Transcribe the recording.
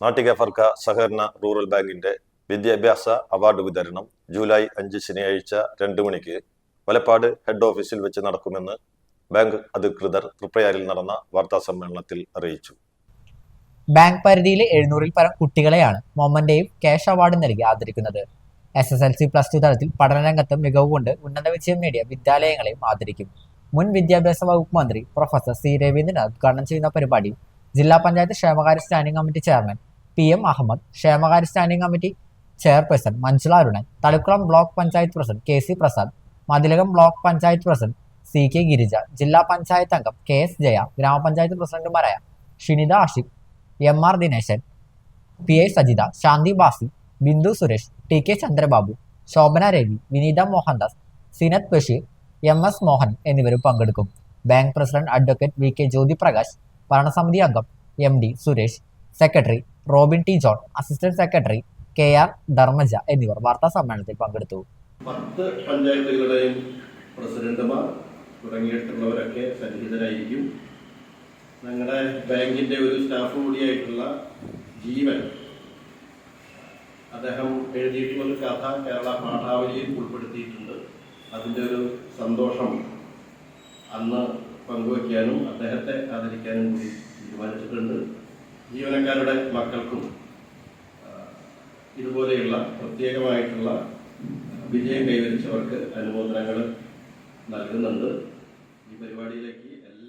നാട്ടിക ഫർക്ക സഹകരണ റൂറൽ ബാങ്കിന്റെ വിദ്യാഭ്യാസ അവാർഡ് വിതരണം ജൂലൈ അഞ്ച് ശനിയാഴ്ച രണ്ട് മണിക്ക് വലപ്പാട് ഹെഡ് ഓഫീസിൽ വെച്ച് നടക്കുമെന്ന് ബാങ്ക് അധികൃതർ തൃപ്രയാരിൽ നടന്ന വാർത്താ സമ്മേളനത്തിൽ അറിയിച്ചു. ബാങ്ക് പരിധിയിലെ എഴുന്നൂറിൽ പരം കുട്ടികളെയാണ് മൊമ്മന്റെയും കാഷ് അവാർഡ് നൽകി ആദരിക്കുന്നത്. S S L C plus two തലത്തിൽ പഠനരംഗത്ത് മികവ് കൊണ്ട് ഉന്നത വിജയം നേടിയ വിദ്യാലയങ്ങളെയും ആദരിക്കും. മുൻ വിദ്യാഭ്യാസ വകുപ്പ് മന്ത്രി പ്രൊഫസർ സി രവീന്ദ്രനാഥ് ഉദ്ഘാടനം ചെയ്യുന്ന പരിപാടി ജില്ലാ പഞ്ചായത്ത് ക്ഷേമകാര്യ standing committee chairman P M Ahammed ക്ഷേമകാര്യ standing committee chairperson Manjula Arunan Thalikulam block panchayat president K C Prasad Mathilakam block panchayat president C K Girija ജില്ലാ പഞ്ചായത്ത് അംഗം കെ എസ് ജയ ഗ്രാമപഞ്ചായത്ത് പ്രസിഡന്റുമാരായ Shinitha Ashiq M R Dineshan P I Sajitha Shanthi Basi Bindu Suresh T K Chandrababu Shobhana Ravi Vineetha Mohandas Sinath Basheer M S Mohan എന്നിവരും പങ്കെടുക്കും. Bank president advocate V K Jyothiprakash ഭരണസമിതി അംഗം M D Suresh secretary Robin T John assistant secretary K R Dharmaja എന്നിവർ വാർത്താ സമ്മേളനത്തിൽ പങ്കെടുത്തു. പത്ത് പഞ്ചായത്തുകളുടെയും പ്രസിഡന്റുമാർ തുടങ്ങിയിട്ടുള്ളവരൊക്കെ സന്നിഹിതരായിരിക്കും. ഞങ്ങളുടെ ബാങ്കിന്റെ ഒരു സ്റ്റാഫ് കൂടിയായിട്ടുള്ള ജീവൻ അദ്ദേഹം എഴുതിയിട്ടുള്ള കഥ കേരള പാഠാവലിയിൽ ഉൾപ്പെടുത്തിയിട്ടുണ്ട്. അതിന്റെ ഒരു സന്തോഷം അന്ന് പങ്കുവയ്ക്കാനും അദ്ദേഹത്തെ ആദരിക്കാനും കൂടി തീരുമാനിച്ചിട്ടുണ്ട്. ജീവനക്കാരുടെ മക്കൾക്കും ഇതുപോലെയുള്ള പ്രത്യേകമായിട്ടുള്ള വിജയം കൈവരിച്ചവർക്ക് അനുമോദനങ്ങൾ നൽകുന്നുണ്ട്. ഈ പരിപാടിയിലേക്ക്